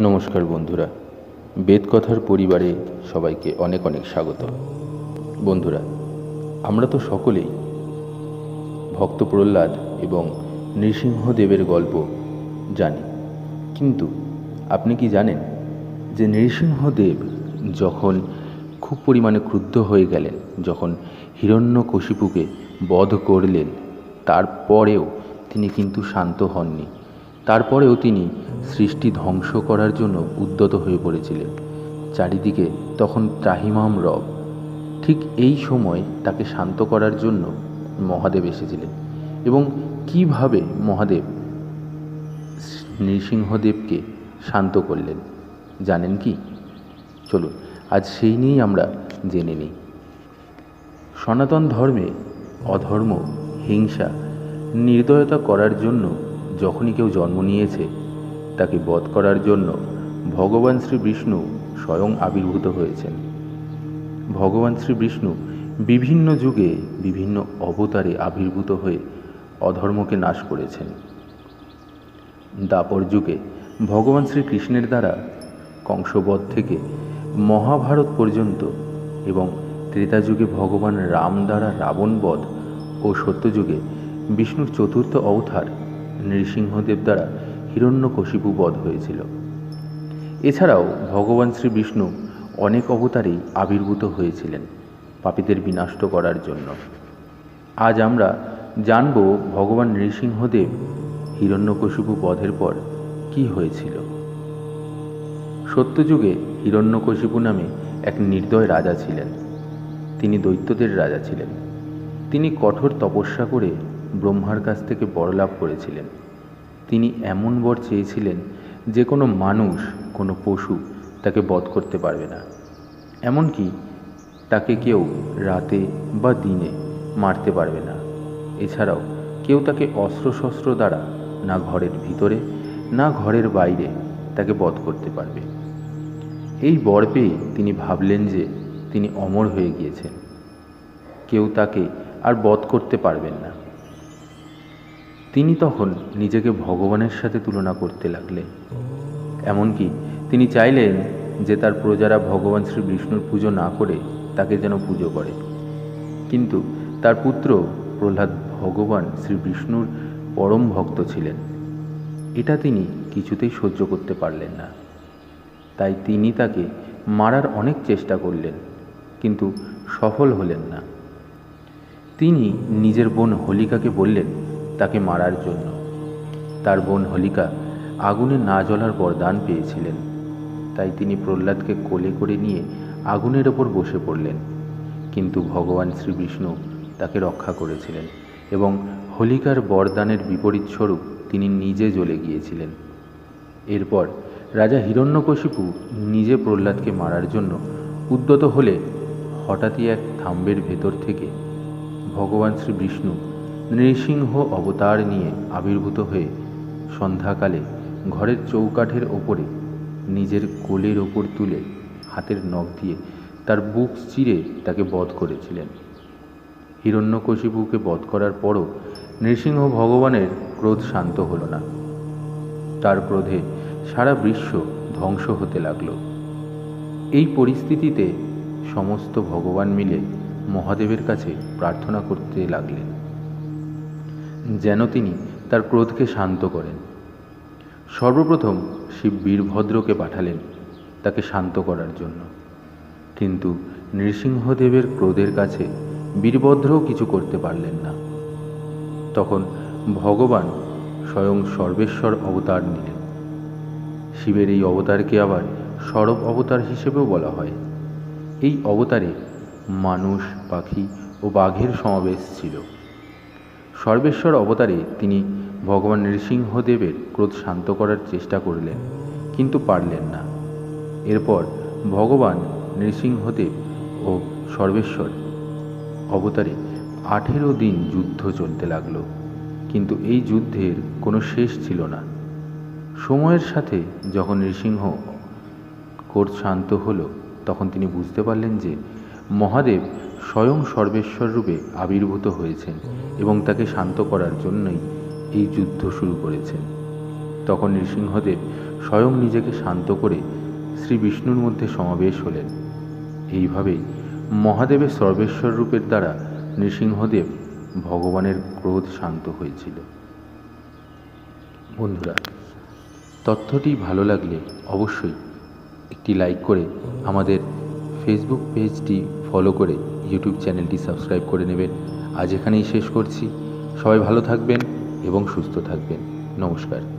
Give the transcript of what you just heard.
নমস্কার বন্ধুরা, বেদকথার পরিবারে সবাইকে অনেক অনেক স্বাগত। বন্ধুরা, আমরা তো সকলেই ভক্ত প্রহ্লাদ এবং নৃসিংহদেবের গল্প জানি। কিন্তু আপনি কি জানেন যে নৃসিংহদেব যখন খুব পরিমাণে ক্রুদ্ধ হয়ে গেলেন, যখন হিরণ্যকশিপুকে বধ করলেন, তারপরেও তিনি কিন্তু শান্ত হননি। তারপরেও তিনি সৃষ্টি ধ্বংস করার জন্য উদ্যত হয়ে পড়েছিলেন চারিদিকে তখন ত্রাহিমাম রব। ঠিক এই সময় তাকে শান্ত করার জন্য মহাদেব এসেছিলেন। এবং কীভাবে মহাদেব নৃসিংহদেবকে শান্ত করলেন, জানেন কি? চলুন, আজ সেই নিয়েই আমরা জেনে নিই। সনাতন ধর্মে অধর্ম, হিংসা, নির্দয়তা করার জন্য যখনই কেউ জন্ম নিয়েছে তাকে বধ করার জন্য ভগবান শ্রী বিষ্ণু স্বয়ং আবির্ভূত হয়েছেন। ভগবান শ্রী বিষ্ণু বিভিন্ন যুগে বিভিন্ন অবতারে আবির্ভূত হয়ে অধর্মকে নাশ করেছেন। দাপর যুগে ভগবান শ্রীকৃষ্ণের দ্বারা কংসবধ থেকে মহাভারত পর্যন্ত এবং ত্রেতা যুগে ভগবান রাম দ্বারা রাবণবধ ও সত্যযুগে বিষ্ণুর চতুর্থ অবতার নৃসিংহদেব দ্বারা হিরণ্যকশিপু বধ হয়েছিল। এছাড়াও ভগবান শ্রী বিষ্ণু অনেক অবতারেই আবির্ভূত হয়েছিলেন পাপীদের বিনষ্ট করার জন্য। আজ আমরা জানব ভগবান নৃসিংহদেব হিরণ্যকশিপু বধের পর কি হয়েছিল। সত্যযুগে হিরণ্যকশিপু নামে এক নির্দয় রাজা ছিলেন। তিনি দৈত্যদের রাজা ছিলেন। তিনি কঠোর তপস্যা করে ব্রহ্মার কাছ থেকে বর লাভ করেছিলেন। তিনি এমন বর চেয়েছিলেন যে কোনো মানুষ, কোনো পশু তাকে বধ করতে পারবে না। এমনকি তাকে কেউ রাতে বা দিনে মারতে পারবে না। এছাড়াও কেউ তাকে অস্ত্রশস্ত্র দ্বারা না ঘরের ভিতরে, না ঘরের বাইরে তাকে বধ করতে পারবে। এই বর পেয়ে তিনি ভাবলেন যে তিনি অমর হয়ে গিয়েছেন। কেউ তাকে আর বধ করতে পারবেন না। তিনি তখন নিজেকে ভগবানের সাথে তুলনা করতে লাগলেন। এমনকি তিনি চাইলেন যে তার প্রজারা ভগবান শ্রী বিষ্ণুর পুজো না করে তাকে যেন পুজো করে। কিন্তু তার পুত্র প্রহ্লাদ ভগবান শ্রী বিষ্ণুর পরম ভক্ত ছিলেন। এটা তিনি কিছুতেই সহ্য করতে পারলেন না। তাই তিনি তাকে মারার অনেক চেষ্টা করলেন, কিন্তু সফল হলেন না। তিনি নিজের বোন হোলিকাকে বললেন তাকে মারার জন্য। তার বোন হোলিকা আগুনে না জ্বলার বরদান পেয়েছিলেন। তাই তিনি প্রহ্লাদকে কোলে করে নিয়ে আগুনের ওপর বসে পড়লেন। কিন্তু ভগবান শ্রীবিষ্ণু তাকে রক্ষা করেছিলেন এবং হোলিকার বরদানের বিপরীত স্বরূপ তিনি নিজে জ্বলে গিয়েছিলেন। এরপর রাজা হিরণ্যকশিপু নিজে প্রহ্লাদকে মারার জন্য উদ্যত হলে হঠাৎই এক থাম্বের ভেতর থেকে ভগবান শ্রী বিষ্ণু নৃসিংহ অবতার নিয়ে আবির্ভূত হয়ে সন্ধ্যাকালে ঘরের চৌকাঠের ওপরে নিজের কোলের ওপর তুলে হাতের নখ দিয়ে তার বুক চিরে তাকে বধ করেছিলেন। হিরণ্যকশিপুকে বধ করার পরও নৃসিংহ ভগবানের ক্রোধ শান্ত হলো না। তার ক্রোধে সারা বিশ্ব ধ্বংস হতে লাগল। এই পরিস্থিতিতে সমস্ত ভগবান মিলে মহাদেবের কাছে প্রার্থনা করতে লাগলেন। যেন তিনি তার ক্রোধকে শান্ত করেন। সর্বপ্রথম শিব বীরভদ্রকে পাঠালেন তাকে শান্ত করার জন্য। কিন্তু নৃসিংহদেবের ক্রোধের কাছে বীরভদ্রও কিছু করতে পারলেন না। তখন ভগবান স্বয়ং সর্বেশ্বর অবতার নিলেন। শিবের এই অবতারকে আবার সরব অবতার হিসেবেও বলা হয়। এই অবতারে মানুষ, পাখি ও বাঘের সমাবেশ ছিল। সর্বেশ্বর অবতারে তিনি ভগবান নৃসিংহদেবের ক্রোধ শান্ত করার চেষ্টা করলেন, কিন্তু পারলেন না। এরপর ভগবান নৃসিংহদেব ও সর্বেশ্বর অবতারে আঠেরো দিন যুদ্ধ চলতে লাগল, কিন্তু এই যুদ্ধের কোনো শেষ ছিল না। সময়ের সাথে যখন নৃসিংহ ক্রোধ শান্ত হলো, তখন তিনি বুঝতে পারলেন যে মহাদেব স্বয়ং সর্বেশ্বর রূপে আবির্ভূত হয়েছেন এবং তাকে শান্ত করার জন্যই এই যুদ্ধ শুরু করেছেন। তখন নৃসিংহদেব স্বয়ং নিজেকে শান্ত করে শ্রী বিষ্ণুর মধ্যে সমাবেশ হলেন। এইভাবেই মহাদেবের সর্বেশ্বর রূপের দ্বারা নৃসিংহদেব ভগবানের ক্রোধ শান্ত হয়েছিল। বন্ধুরা, তথ্যটি ভালো লাগলে অবশ্যই একটি লাইক করে আমাদের ফেসবুক পেজটি ফলো করে ইউটিউব চ্যানেলটি সাবস্ক্রাইব করে নেবেন। আজ এখানেই শেষ করছি। সবাই ভালো থাকবেন এবং সুস্থ থাকবেন। নমস্কার।